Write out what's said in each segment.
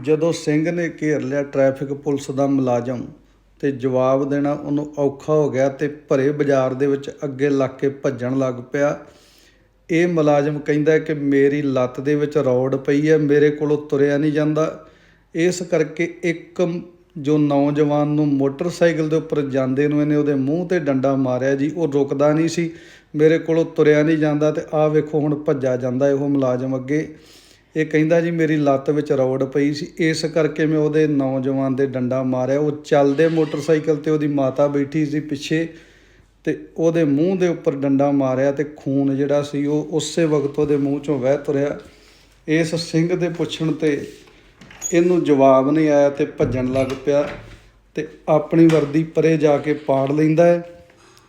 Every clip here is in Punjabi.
ਜਦੋਂ ਸਿੰਘ ਨੇ ਘੇਰ ਲਿਆ ਟ੍ਰੈਫਿਕ ਪੁਲਿਸ ਦਾ ਮੁਲਾਜ਼ਮ ਤੇ ਜਵਾਬ ਦੇਣਾ ਉਹਨੂੰ ਔਖਾ ਹੋ ਗਿਆ ਤੇ ਭਰੇ ਬਾਜ਼ਾਰ ਦੇ ਵਿੱਚ ਅੱਗੇ ਲੱਗ ਕੇ ਭੱਜਣ ਲੱਗ ਪਿਆ। ਇਹ ਮੁਲਾਜ਼ਮ ਕਹਿੰਦਾ ਕਿ ਮੇਰੀ ਲੱਤ ਦੇ ਵਿੱਚ ਰੌੜ ਪਈ ਹੈ, ਮੇਰੇ ਕੋਲੋਂ ਤੁਰਿਆ ਨਹੀਂ ਜਾਂਦਾ। ਇਸ ਕਰਕੇ ਇੱਕ ਜੋ ਨੌਜਵਾਨ ਨੂੰ ਮੋਟਰਸਾਈਕਲ ਦੇ ਉੱਪਰ ਜਾਂਦੇ ਨੂੰ ਇਹਨੇ ਉਹਦੇ ਮੂੰਹ ਤੇ ਡੰਡਾ ਮਾਰਿਆ ਜੀ, ਉਹ ਰੁਕਦਾ ਨਹੀਂ ਸੀ। ਮੇਰੇ ਕੋਲੋਂ ਤੁਰਿਆ ਨਹੀਂ ਜਾਂਦਾ ਤੇ ਆਹ ਵੇਖੋ ਹੁਣ ਭੱਜਾ ਜਾਂਦਾ ਇਹੋ ਮੁਲਾਜ਼ਮ ਅੱਗੇ। ਇਹ ਕਹਿੰਦਾ ਜੀ ਮੇਰੀ ਲੱਤ ਵਿੱਚ ਰੋੜ ਪਈ ਸੀ। ਇਸ ਕਰਕੇ ਮੈਂ ਉਹਦੇ ਨੌਜਵਾਨ ਦੇ ਡੰਡਾ ਮਾਰਿਆ। ਉਹ ਚੱਲਦੇ ਮੋਟਰਸਾਈਕਲ ਤੇ ਉਹਦੀ ਮਾਤਾ ਬੈਠੀ ਸੀ ਪਿੱਛੇ ਤੇ ਉਹਦੇ ਮੂੰਹ ਦੇ ਉੱਪਰ ਡੰਡਾ ਮਾਰਿਆ ਤੇ ਖੂਨ ਜਿਹੜਾ ਸੀ ਉਹ ਉਸੇ ਵਕਤ ਉਹਦੇ ਮੂੰਹ ਚੋਂ ਵਹਿ ਤੁਰਿਆ। ਇਸ ਸਿੰਘ ਦੇ ਪੁੱਛਣ ਤੇ ਇਹਨੂੰ ਜਵਾਬ ਨਹੀਂ ਆਇਆ ਤੇ ਭੱਜਣ ਲੱਗ ਪਿਆ ਤੇ ਆਪਣੀ ਵਰਦੀ ਪਰੇ ਜਾ ਕੇ ਪਾੜ ਲੈਂਦਾ ਹੈ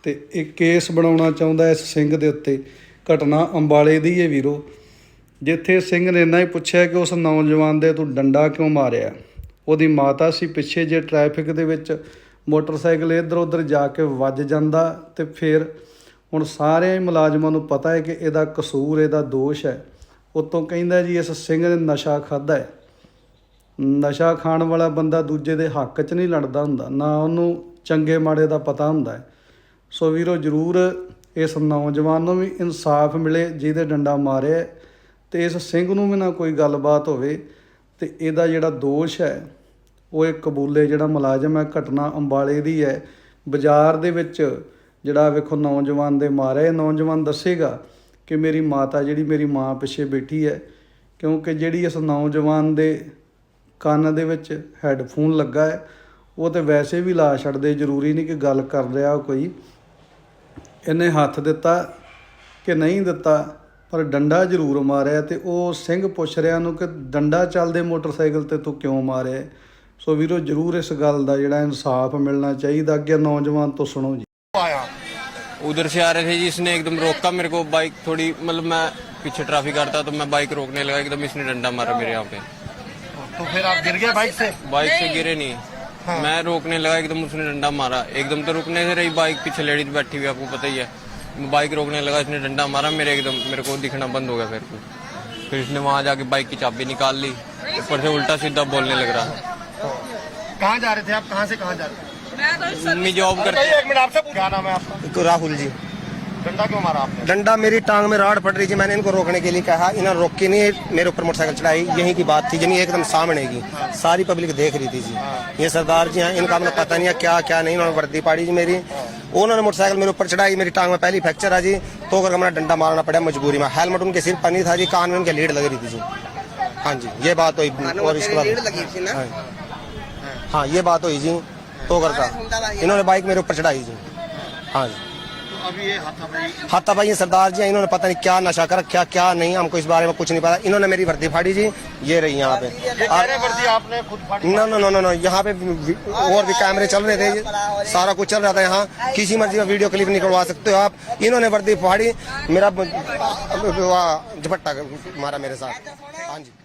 ਤੇ ਇਹ ਕੇਸ ਬਣਾਉਣਾ ਚਾਹੁੰਦਾ ਇਸ ਸਿੰਘ ਦੇ ਉੱਤੇ। ਘਟਨਾ ਅੰਬਾਲੇ ਦੀ ਹੈ ਵੀਰੋ। ਜਿੱਥੇ ਸਿੰਘ ਨੇ ਇੰਨਾ ਹੀ ਪੁੱਛਿਆ ਕਿ ਉਸ ਨੌਜਵਾਨ ਦੇ ਤੂੰ ਡੰਡਾ ਕਿਉਂ ਮਾਰਿਆ? ਉਹਦੀ ਮਾਤਾ ਸੀ ਪਿੱਛੇ ਜੇ ਟ੍ਰੈਫਿਕ ਦੇ ਵਿੱਚ, ਮੋਟਰਸਾਈਕਲ ਇੱਧਰ ਉੱਧਰ ਜਾ ਕੇ ਵੱਜ ਜਾਂਦਾ ਤੇ ਫਿਰ ਹੁਣ ਸਾਰੇ ਹੀ ਮੁਲਾਜ਼ਮਾਂ ਨੂੰ ਪਤਾ ਹੈ ਕਿ ਇਹਦਾ ਕਸੂਰ, ਇਹਦਾ ਦੋਸ਼ ਹੈ। ਉਤੋਂ ਕਹਿੰਦਾ ਜੀ, ਇਸ ਸਿੰਘ ਨੇ ਨਸ਼ਾ ਖਾਦਾ ਹੈ। ਨਸ਼ਾ ਖਾਣ ਵਾਲਾ ਬੰਦਾ ਦੂਜੇ ਦੇ ਹੱਕ 'ਚ ਨਹੀਂ ਲੜਦਾ ਹੁੰਦਾ, ਨਾ ਉਹਨੂੰ ਚੰਗੇ ਮਾੜੇ ਦਾ ਪਤਾ ਹੁੰਦਾ ਹੈ। ਸੋ ਵੀਰੋ, ਜਰੂਰ ਇਸ ਨੌਜਵਾਨ ਨੂੰ ਵੀ ਇਨਸਾਫ ਮਿਲੇ ਜਿਹਦੇ ਡੰਡਾ ਮਾਰਿਆ ਤੇ ਇਸ ਸਿੰਘ ਨੂੰ ਵੀ ਨਾ ਕੋਈ ਗੱਲਬਾਤ ਹੋਵੇ ਤੇ ਇਹਦਾ ਜਿਹੜਾ ਦੋਸ਼ ਹੈ, ਉਹ ਇਹ ਕਬੂਲੇ ਜਿਹੜਾ ਮੁਲਾਜ਼ਮ ਹੈ, ਘਟਨਾ ਅੰਬਾਲੇ ਦੀ ਹੈ। ਬਾਜ਼ਾਰ ਦੇ ਵਿੱਚ ਜਿਹੜਾ ਵੇਖੋ ਨੌਜਵਾਨ ਦੇ ਮਾਰੇ ਨੌਜਵਾਨ ਦੱਸੇਗਾ ਕਿ ਮੇਰੀ ਮਾਤਾ ਜਿਹੜੀ ਮੇਰੀ ਮਾਂ ਪਿੱਛੇ ਬੈਠੀ ਹੈ, ਕਿਉਂਕਿ ਜਿਹੜੀ ਇਸ ਨੌਜਵਾਨ ਦੇ ਕੰਨ ਦੇ ਵਿੱਚ ਹੈੱਡਫੋਨ ਲੱਗਾ ਹੈ, ਉਹ ਤੇ ਵੈਸੇ ਵੀ ਲਾ ਛੱਡਦੇ, ਜ਼ਰੂਰੀ ਨਹੀਂ ਕਿ ਗੱਲ ਕਰ ਰਿਹਾ ਕੋਈ। ਇਹਨੇ ਹੱਥ ਦਿੱਤਾ ਕਿ ਨਹੀਂ ਦਿੱਤਾ ਪਰ ਡੰਡਾ ਜ਼ਰੂਰ ਮਾਰਿਆ ਤੇ ਉਹ ਸਿੰਘ ਪੁੱਛ ਰਿਹਾ ਨੂੰ ਕਿ ਡੰਡਾ ਚੱਲਦੇ ਮੋਟਰਸਾਈਕਲ ਤੇ ਤੂੰ ਕਿਉਂ ਮਾਰਿਆ ਸੋ ਵੀਰੋ ਜ਼ਰੂਰ ਇਸ ਗੱਲ ਦਾ ਜਿਹੜਾ ਇਨਸਾਫ ਮਿਲਣਾ ਚਾਹੀਦਾ ਅੱਗੇ ਨੌਜਵਾਨ ਤੋਂ ਸੁਣੋ ਜੀ आया उधर से आ रहे थे जी इसने एकदम रोका मेरे को बाइक थोड़ी मतलब मैं पीछे ट्रैफिक करता तो मैं बाइक रोकने लगा एकदम इसने डंडा मारा मेरे यहाँ पे तो फिर आप गिर गए बाइक से बाइक से गिरे नहीं मैं रोकने लगा एकदम उसने डंडा मारा एकदम तो रुकने से रही बाइक पीछे लेडीज बैठी हुई आपको पता ही है मैं बाइक रोकने लगा इसने डंडा मारा मेरे एकदम मेरे को दिखना बंद हो गया फिर। फिर इसने वहाँ जाके बाइक की चाबी निकाल ली ऊपर से उल्टा सीधा बोलने लग रहा। कहाँ जा रहे थे आप? कहाँ से कहाँ जा रहे थे? मम्मी जॉब कर एक मिनट आपसे क्या नाम है आपका? राहुल जी। डंडा क्यों मारा आपने? डंडा मेरी टांग में राड पड़ रही थी मैंने इनको रोकने के लिए कहा। इन्होंने रोक के नहीं मेरे ऊपर मोटरसाइकिल चढ़ाई यही की बात थी यानी एकदम सामने की। सारी पब्लिक देख रही थी जी। ये सरदार जी हैं इनका मुझे पता नहीं है क्या क्या नहीं उन्होंने वर्दी पाड़ी जी मेरी। उन्होंने मोटरसाइकिल मेरे ऊपर चढ़ाई मेरी टांग में पहली फ्रैक्चर है जी। तो करके मैंने डंडा मारना पड़ा मजबूरी में। हेलमेट उनके सिर पर नहीं था जी कान में उनके लीड लग रही थी जी। हाँ जी ये बात हुई। और इसके बाद हाँ। हाँ। ये बात हुई जी। तो करका इन्होंने बाइक मेरे ऊपर चढ़ाई जी। हाँ जी। अभी ये हाथापाई हाथापाई ये सरदार जी इन्होंने पता नहीं क्या नशा कर रखा क्या नहीं हमको इस बारे में कुछ नहीं पता इन्होंने मेरी वर्दी फाड़ी जी ये रही यहाँ पे ये कह रहे वर्दी आपने खुद फाड़ी नो नो नो नो यहाँ पे और भी कैमरे चल रहे थे सारा कुछ चल रहा था यहाँ किसी मर्ज़ी का वीडियो क्लिप निकलवा सकते हो आप इन्होंने वर्दी फाड़ी मेरा झपट्टा मारा मेरे साथ हाँ जी